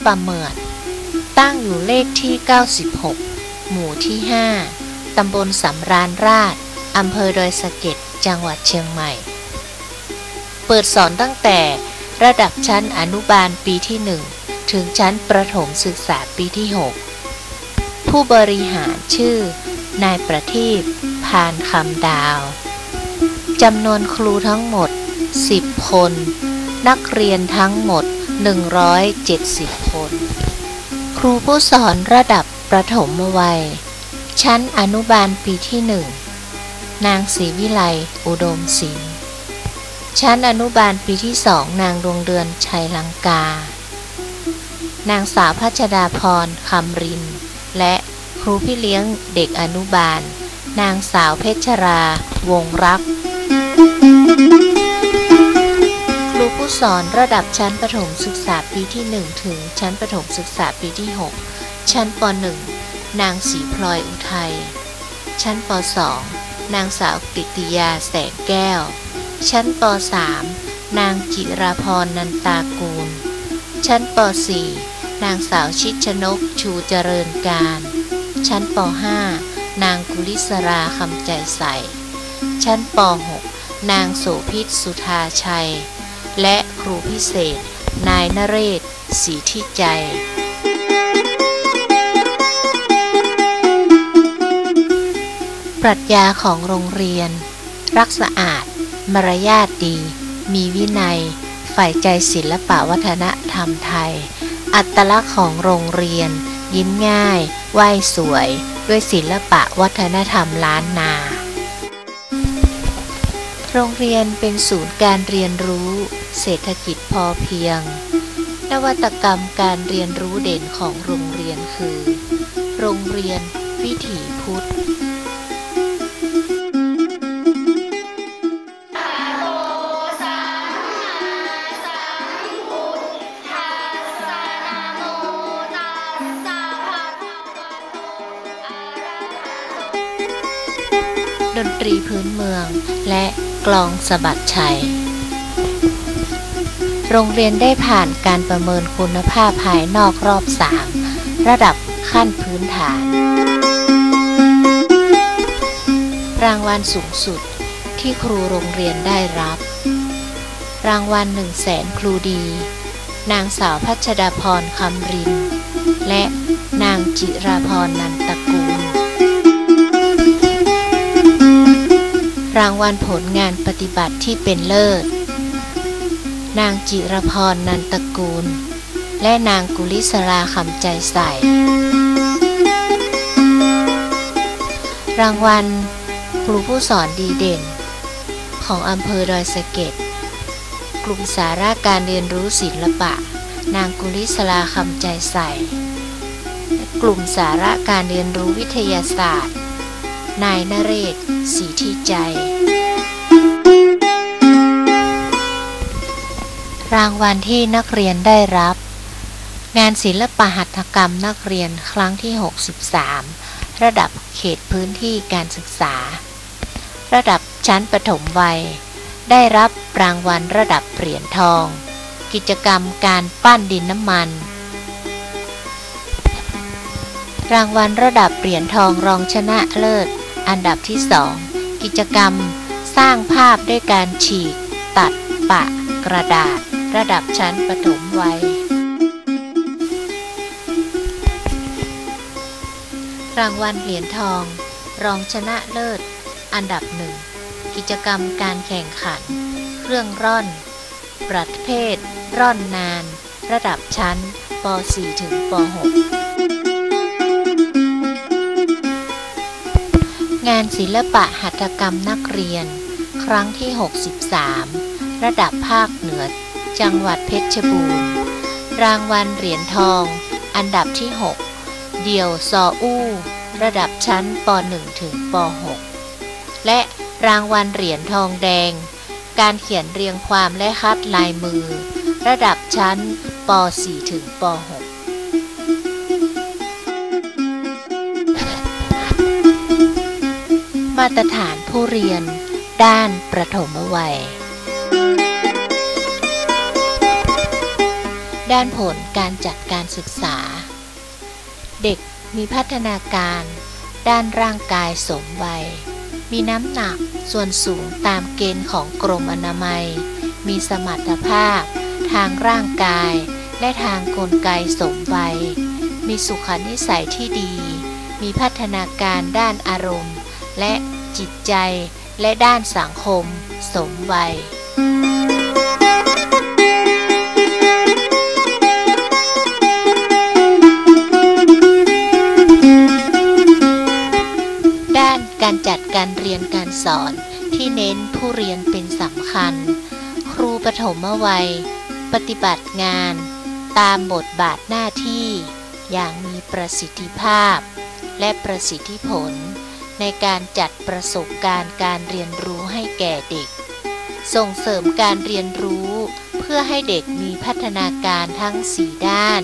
โรงเรียนบ้านป่าเหมือดตั้งอยู่เลขที่ 96 หมู่ที่ 5 ตำบลสำราญราชอำเภอดอยสะเก็ด จังหวัดเชียงใหม่ เปิดสอนตั้งแต่ระดับชั้นอนุบาลปีที่ 1 ถึงชั้นประถมศึกษาปีที่ 6 ผู้บริหารชื่อ นายประทีปพานคำดาวจำนวนครูทั้งหมด 10 คน นักเรียนทั้งหมด 170 คน ครูผู้สอนระดับประถมวัย ชั้นอนุบาลปีที่หนึ่งนางศรีวิไลอุดมศิลป์ชั้นอนุบาลปีที่สองนางดวงเดือนชัยลังกา นางสาวพัชดาพรคำริน และครูพี่เลี้ยงเด็กอนุบาล นางสาวเพชรราวงรักครูผู้ สอนระดับชั้นประถมศึกษาปีที่ 1 ถึงชั้นประถมศึกษาปีที่ 6 ชั้นป .1 นางศรีพลอยอุทัย ชั้นป .2 นางสาวกฤติยาแสงแก้ว ชั้นป .3 นางจิราพรนันตากูล ชั้นป .4 นางสาวชิดชนกชูเจริญการ ชั้นป .5 นางกุลิศราคำใจใส ชั้นป .6 นางโสพิษสุธาชัย และครูพิเศษ นายนเรศศรีที่ใจ ปรัชญาของโรงเรียน รักสะอาด มารยาทดี มีวินัยใฝ่ใจศิลปะวัฒนธรรมไทย อัตลักษณ์ของโรงเรียน ยิ้มง่าย ไหวสวย ด้วยศิลปะวัฒนธรรมล้านนา โรงเรียนเป็นศูนย์การเรียนรู้ เศรษฐกิจพอเพียง นวัตกรรมการเรียนรู้เด่นของโรงเรียนคือ โรงเรียนวิถีพุทธดนตรีพื้นเมืองและ กลองสะบัดชัย โรงเรียนได้ผ่านการประเมินคุณภาพภายนอกรอบ 3 ระดับขั้นพื้นฐาน รางวัลสูงสุดที่ครูโรงเรียนได้รับ รางวัลหนึ่งแสนครูดี นางสาวพัชดาพรคำริน และนางจิราพรนันต รางวัลผลงานปฏิบัติที่เป็นเลิศ นางจิรพรนันตกูล และนางกุลิศราคำใจใส รางวัลครูผู้สอนดีเด่น ของอำเภอดอยสะเก็ด กลุ่มสาระการเรียนรู้ศิลปะ นางกุลิศราคำใจใส กลุ่มสาระการเรียนรู้วิทยาศาสตร์ นายนเรศศรีที่ใจ รางวัลที่นักเรียนได้รับ งานศิลปหัตถกรรมนักเรียนครั้งที่ 63 ระดับเขตพื้นที่การศึกษา ระดับชั้นประถมวัย ได้รับรางวัลระดับเหรียญทอง กิจกรรมการปั้นดินน้ำมันรางวัลระดับเหรียญทองรองชนะเลิศ อันดับที่สองกิจกรรม สร้างภาพด้วยการฉีก ตัด ปะ กระดาษ ระดับชั้นประถมวัย รางวัลเหรียญทอง รองชนะเลิศ อันดับหนึ่งกิจกรรมการแข่งขัน เครื่องร่อน ประเภท ร่อนนาน ระดับชั้นป .4 ถึงป .6 งานศิลปะหัตถกรรมนักเรียน ครั้งที่ 63 ระดับภาคเหนือ จังหวัดเพชรบูรณ์ รางวัลเหรียญทอง อันดับที่ 6 เดี่ยวซออู้ ระดับชั้นป .1 ถึงป .6 และรางวัลเหรียญทองแดง การเขียนเรียงความและคัดลายมือ ระดับชั้นป .4 ถึงป .6 มาตรฐานผู้เรียน ด้านประถมวัย ด้านผลการจัดการศึกษา เด็กมีพัฒนาการ ด้านร่างกายสมวัย มีน้ำหนักส่วนสูงตามเกณฑ์ของกรมอนามัย มีสมรรถภาพ ทางร่างกาย และทางกลไกสมวัย มีสุขนิสัยที่ดี มีพัฒนาการด้านอารมณ์ และจิตใจและด้านสังคม สมวัย ด้านการจัดการเรียนการสอนที่เน้นผู้เรียนเป็นสำคัญ ครูปฐมวัย ปฏิบัติงาน ตามบทบาทหน้าที่ อย่างมีประสิทธิภาพ และประสิทธิผล ในการจัดประสบการณ์การเรียนรู้ให้แก่เด็ก ส่งเสริมการเรียนรู้ เพื่อให้เด็กมีพัฒนาการทั้งสี่ด้าน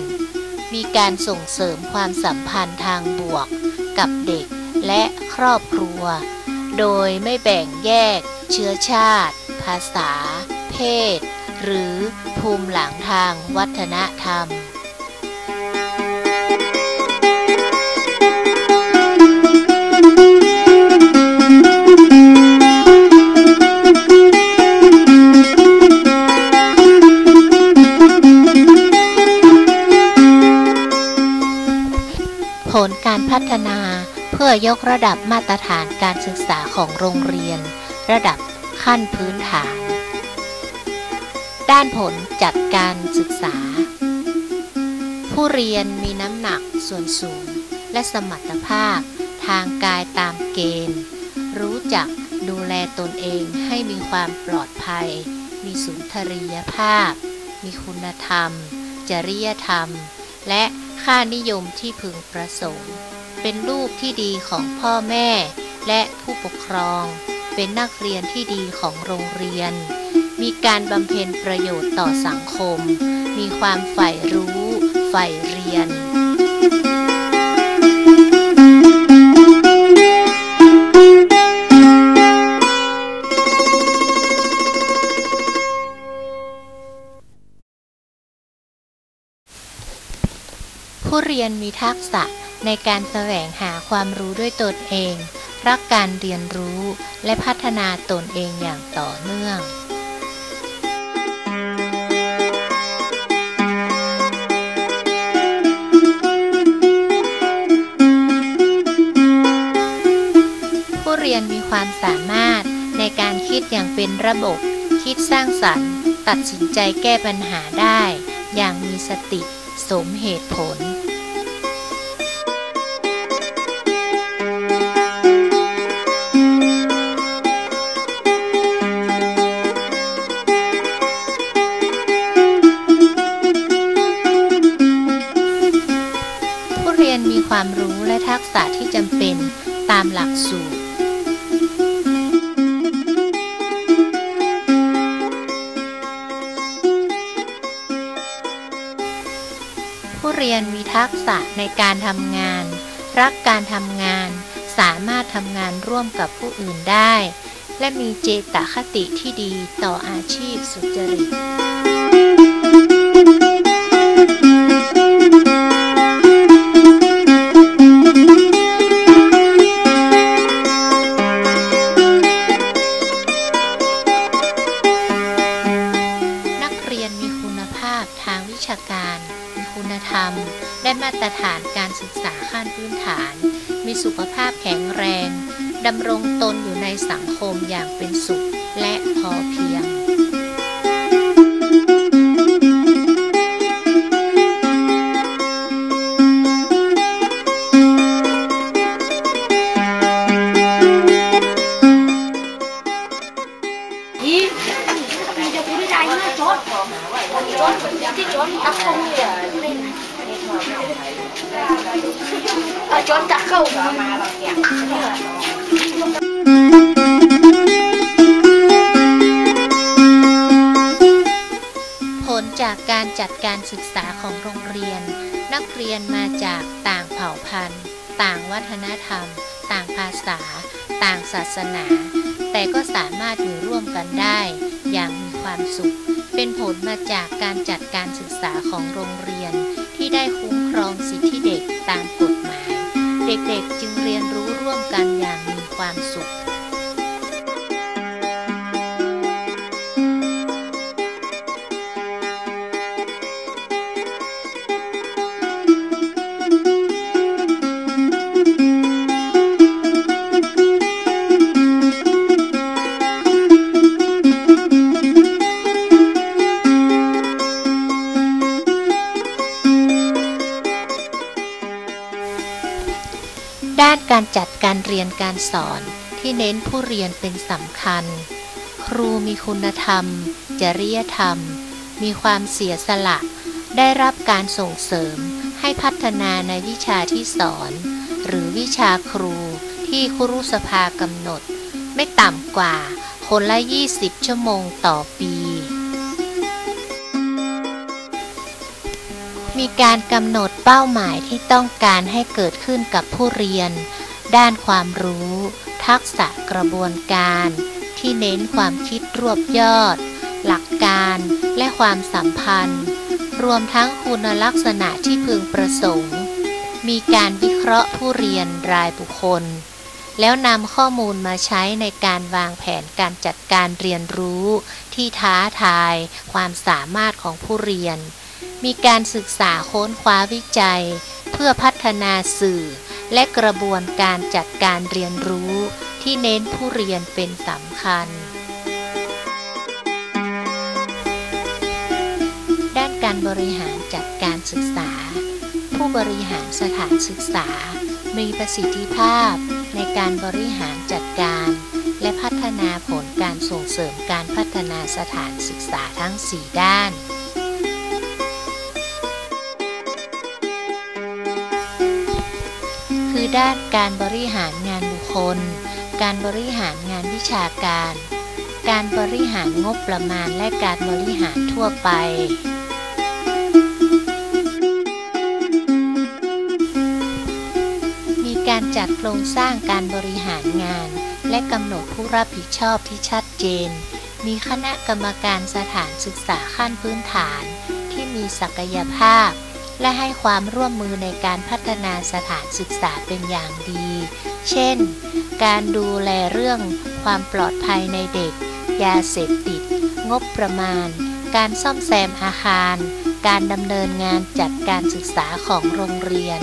มีการส่งเสริมความสัมพันธ์ทางบวก กับเด็กและครอบครัว โดยไม่แบ่งแยก เชื้อชาติ ภาษา เพศ หรือภูมิหลังทางวัฒนธรรม ยกระดับมาตรฐานการศึกษาของโรงเรียน ระดับขั้นพื้นฐาน ด้านผลจัดการศึกษา ผู้เรียนมีน้ำหนักส่วนสูง และสมรรถภาพ ทางกายตามเกณฑ์ รู้จักดูแลตนเองให้มีความปลอดภัย มีสุนทรียภาพ มีคุณธรรม จริยธรรม และค่านิยมที่พึงประสงค์ เป็นลูกที่ดีของพ่อแม่ และผู้ปกครอง เป็นนักเรียนที่ดีของโรงเรียน มีการบำเพ็ญประโยชน์ต่อสังคม มีความใฝ่รู้ใฝ่เรียนผู้เรียนมีทักษะ ในการแสวงหาความรู้ด้วยตนเอง รักการเรียนรู้และพัฒนาตนเองอย่างต่อเนื่องผู้เรียนมีความสามารถในการคิดอย่างเป็นระบบ คิดสร้างสรรค์ ตัดสินใจแก้ปัญหาได้ อย่างมีสติ สมเหตุผลามหลักสูตร ผู้เรียนมีทักษะในการทำงาน รักการทำงาน สามารถทำงานร่วมกับผู้อื่นได้ และมีเจตคติที่ดีต่ออาชีพสุจริต ดำรงตนอยู่ในสังคมอย่างเป็นสุขและพอเพียง การจัดการศึกษาของโรงเรียน นักเรียนมาจากต่างเผ่าพันธุ์ ต่างวัฒนธรรม ต่างภาษา ต่างศาสนา แต่ก็สามารถอยู่ร่วมกันได้ อย่างมีความสุข เป็นผลมาจากการจัดการศึกษาของโรงเรียน ที่ได้คุ้มครองสิทธิเด็กตามกฎหมาย เด็กๆจึงเรียนรู้ร่วมกันอย่างมีความสุข การจัดการเรียนการสอนที่เน้นผู้เรียนเป็นสำคัญ ครูมีคุณธรรม จริยธรรม มีความเสียสละ ได้รับการส่งเสริมให้พัฒนาในวิชาที่สอน หรือวิชาครูที่ครุสภากำหนด ไม่ต่ำกว่าคนละ 20 ชั่วโมงต่อปี มีการกำหนดเป้าหมายที่ต้องการให้เกิดขึ้นกับผู้เรียน ด้านความรู้ ทักษะกระบวนการ ที่เน้นความคิดรวบยอด หลักการและความสัมพันธ์ รวมทั้งคุณลักษณะที่พึงประสงค์ มีการวิเคราะห์ผู้เรียนรายบุคคล แล้วนำข้อมูลมาใช้ในการวางแผนการจัดการเรียนรู้ ที่ท้าทาย ความสามารถของผู้เรียน มีการศึกษาค้นคว้าวิจัย เพื่อพัฒนาสื่อ และกระบวนการจัดการเรียนรู้ที่เน้นผู้เรียนเป็นสำคัญ ด้านการบริหารจัดการศึกษา ผู้บริหารสถานศึกษา มีประสิทธิภาพในการบริหารจัดการ และพัฒนาผลการส่งเสริมการพัฒนาสถานศึกษาทั้ง 4 ด้าน ด้านการบริหารงานบุคคล การบริหารงานวิชาการ การบริหารงบประมาณและการบริหารทั่วไป มีการจัดโครงสร้างการบริหารงาน และกำหนดผู้รับผิดชอบที่ชัดเจน มีคณะกรรมการสถานศึกษาขั้นพื้นฐานที่มีศักยภาพ และให้ความร่วมมือในการพัฒนาสถานศึกษาเป็นอย่างดี เช่น การดูแลเรื่องความปลอดภัยในเด็ก ยาเสพติด งบประมาณ การซ่อมแซมอาคาร การดำเนินงานจัดการศึกษาของโรงเรียน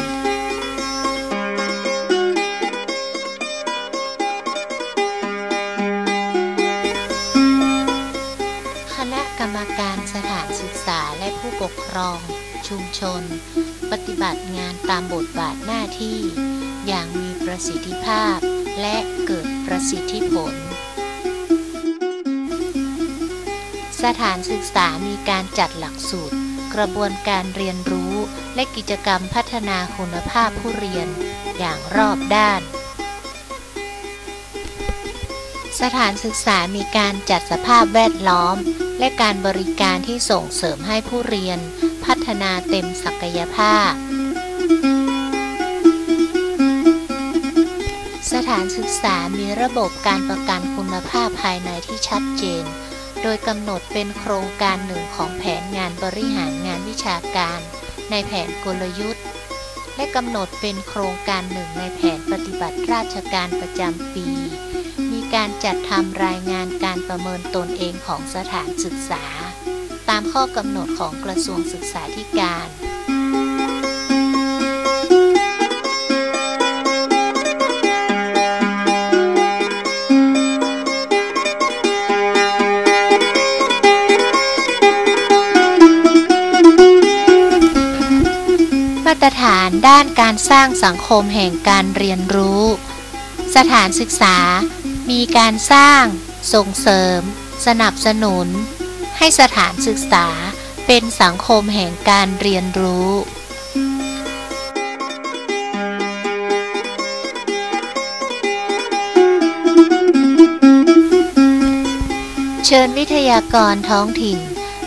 คณะกรรมการสถานศึกษาและผู้ปกครอง ชุมชน ปฏิบัติงานตามบทบาทหน้าที่ อย่างมีประสิทธิภาพ และเกิดประสิทธิผล สถานศึกษามีการจัดหลักสูตร กระบวนการเรียนรู้และกิจกรรมพัฒนาคุณภาพผู้เรียนอย่างรอบด้านสถานศึกษามีการจัดสภาพแวดล้อม และการบริการที่ส่งเสริมให้ผู้เรียน พัฒนาเต็มศักยภาพ สถานศึกษามีระบบการประกันคุณภาพภายในที่ชัดเจน โดยกำหนดเป็นโครงการหนึ่งของแผนงานบริหารงานวิชาการ ในแผนกลยุทธ์ และกำหนดเป็นโครงการหนึ่งในแผนปฏิบัติราชการประจำปี มีการจัดทำรายงานการประเมินตนเองของสถานศึกษา ตามข้อกำหนดของกระทรวงศึกษาธิการมาตรฐานด้านการสร้างสังคมแห่งการเรียนรู้ สถานศึกษา มีการสร้าง ส่งเสริม สนับสนุน ให้สถานศึกษาเป็นสังคมแห่งการเรียนรู้เชิญวิทยากรท้องถิ่น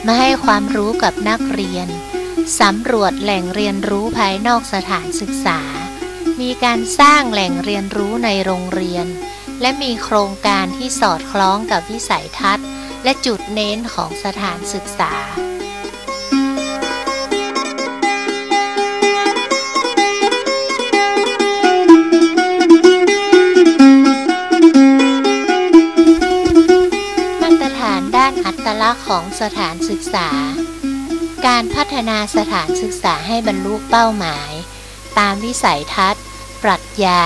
มาให้ความรู้กับนักเรียน สำรวจแหล่งเรียนรู้ภายนอกสถานศึกษา มีการสร้างแหล่งเรียนรู้ในโรงเรียน และมีโครงการที่สอดคล้องกับวิสัยทัศน์ และจุดเน้นของสถานศึกษามาตรฐานด้านอัตลักษณ์ของสถานศึกษา การพัฒนาสถานศึกษาให้บรรลุเป้าหมาย ตามวิสัยทัศน์ ปรัชญา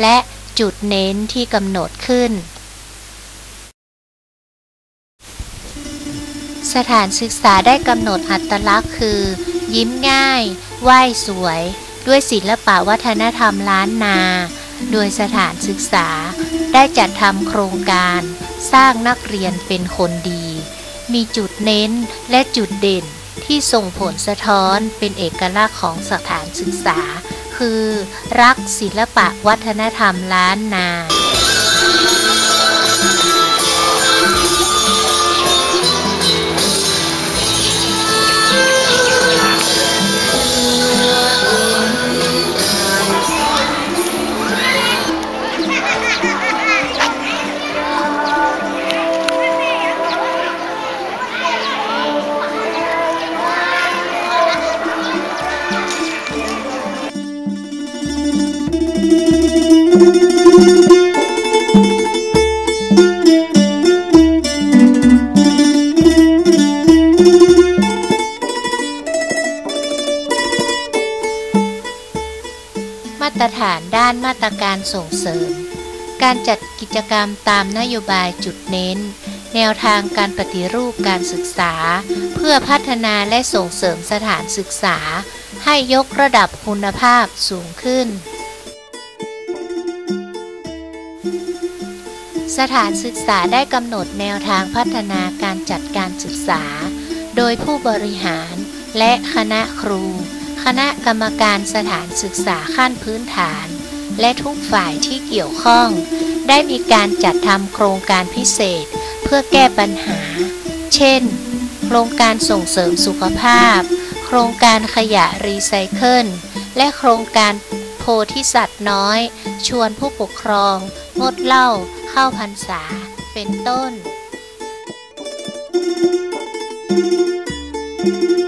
และจุดเน้นที่กำหนดขึ้น สถานศึกษาได้กำหนดอัตลักษณ์คือ ยิ้มง่าย ไหว้สวย ด้วยศิลปะวัฒนธรรมล้านนา โดยสถานศึกษาได้จัดทำโครงการ สร้างนักเรียนเป็นคนดี มีจุดเน้นและจุดเด่นที่ส่งผลสะท้อนเป็นเอกลักษณ์ของสถานศึกษา คือ รักศิลปะวัฒนธรรมล้านนามา ตรฐานด้านมาตรการส่งเสริม การจัดกิจกรรมตามนโยบายจุดเน้น แนวทางการปฏิรูปการศึกษา เพื่อพัฒนาและส่งเสริมสถานศึกษา ให้ยกระดับคุณภาพสูงขึ้น สถานศึกษาได้กำหนดแนวทางพัฒนาการจัดการศึกษา โดยผู้บริหารและคณะครู คณะกรรมการสถานศึกษาขั้นพื้นฐาน และทุกฝ่ายที่เกี่ยวข้อง ได้มีการจัดทำโครงการพิเศษ เพื่อแก้ปัญหา เช่น โครงการส่งเสริมสุขภาพ โครงการขยะรีไซเคิล และโครงการโพธิสัตว์น้อย ชวนผู้ปกครอง งดเหล้าเข้าพรรษา เป็นต้น Thank you.